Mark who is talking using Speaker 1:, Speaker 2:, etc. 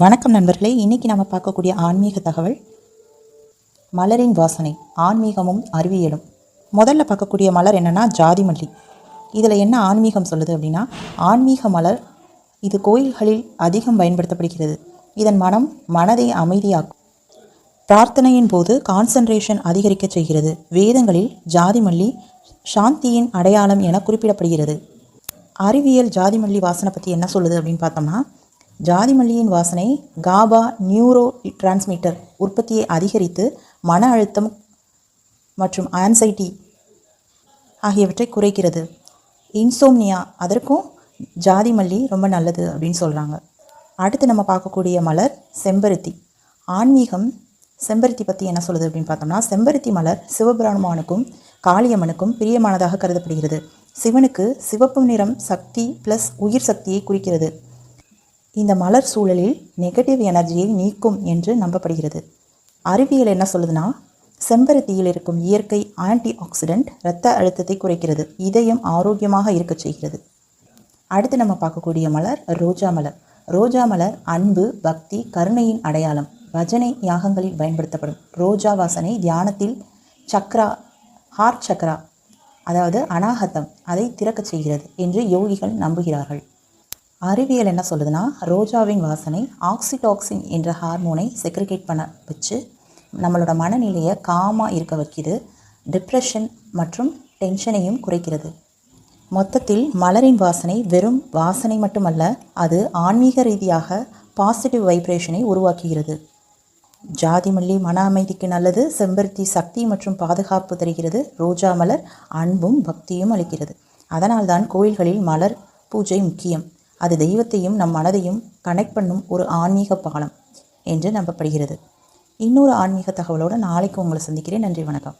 Speaker 1: வணக்கம் நண்பர்களே. இன்றைக்கி நம்ம பார்க்கக்கூடிய ஆன்மீக தகவல் மலரின் வாசனை ஆன்மீகமும் அறிவியலும். முதல்ல பார்க்கக்கூடிய மலர் என்னென்னா ஜாதி மல்லி இதில் என்ன ஆன்மீகம் சொல்லுது அப்படின்னா ஆன்மீக மலர் இது கோயில்களில் அதிகம் பயன்படுத்தப்படுகிறது. இதன் மனம் மனதை அமைதியாக்கும். பிரார்த்தனையின் போது கான்சன்ட்ரேஷன் அதிகரிக்க செய்கிறது. வேதங்களில் ஜாதி மல்லி சாந்தியின் அடையாளம் என குறிப்பிடப்படுகிறது. அறிவியல் ஜாதி மல்லி வாசனை பற்றி என்ன சொல்லுது அப்படின்னு பார்த்தோம்னா ஜாதி மல்லியின் வாசனை காபா நியூரோ டிரான்ஸ்மிட்டர் உற்பத்தியை அதிகரித்து மன அழுத்தம் மற்றும் ஆன்சைட்டி ஆகியவற்றை குறைக்கிறது. இன்சோம்னியா அதற்கும் ஜாதி மல்லி ரொம்ப நல்லது அப்படின்னு சொல்கிறாங்க அடுத்து நம்ம பார்க்கக்கூடிய மலர் செம்பருத்தி. ஆன்மீகம் செம்பருத்தி பற்றி என்ன சொல்லுது அப்படின்னு பார்த்தோம்னா செம்பருத்தி மலர் சிவபிரானுமானுக்கும் காளியம்மனுக்கும் பிரியமானதாக கருதப்படுகிறது. சிவனுக்கு சிவப்பு நிறம் சக்தி ப்ளஸ் உயிர் சக்தியை குறிக்கிறது. இந்த மலர் சூழலில் நெகட்டிவ் எனர்ஜியை நீக்கும் என்று நம்பப்படுகிறது. அறிவியல் என்ன சொல்லுதுன்னா செம்பருத்தியில் இருக்கும் இயற்கை ஆன்டி ஆக்சிடென்ட் இரத்த அழுத்தத்தை குறைக்கிறது. இதயம் ஆரோக்கியமாக இருக்கச் செய்கிறது. அடுத்து நம்ம பார்க்கக்கூடிய மலர் ரோஜா மலர். ரோஜா மலர் அன்பு பக்தி கருணையின் அடையாளம் பஜனை யாகங்களில் பயன்படுத்தப்படும். ரோஜா வாசனை தியானத்தில் சக்ரா ஹார்ட் சக்ரா அதாவது அனாகத்தம் அதை திறக்கச் செய்கிறது என்று யோகிகள் நம்புகிறார்கள். அறிவியல் என்ன சொல்லுதுன்னா ரோஜாவின் வாசனை ஆக்சிடாக்சின் என்ற ஹார்மோனை செக்ரிகேட் பண்ண வச்சு நம்மளோட மனநிலையை காமாக இருக்க வைக்கிது. டிப்ரெஷன் மற்றும் டென்ஷனையும் குறைக்கிறது. மொத்தத்தில் மலரின் வாசனை வெறும் வாசனை மட்டுமல்ல அது ஆன்மீக ரீதியாக பாசிட்டிவ் வைப்ரேஷனை உருவாக்குகிறது. ஜாதி மல்லி மன அமைதிக்கு நல்லது செம்பருத்தி சக்தி மற்றும் பாதுகாப்பு தருகிறது. ரோஜா மலர் அன்பும் பக்தியும் அளிக்கிறது. அதனால்தான் கோயில்களில் மலர் பூஜை முக்கியம். அது தெய்வத்தையும் நம் மனதையும் கனெக்ட் பண்ணும் ஒரு ஆன்மீக பாலம் என்று நம்பப்படுகிறது. இன்னொரு ஆன்மீக தகவலோடு நாளைக்கு உங்களை சந்திக்கிறேன். நன்றி வணக்கம்.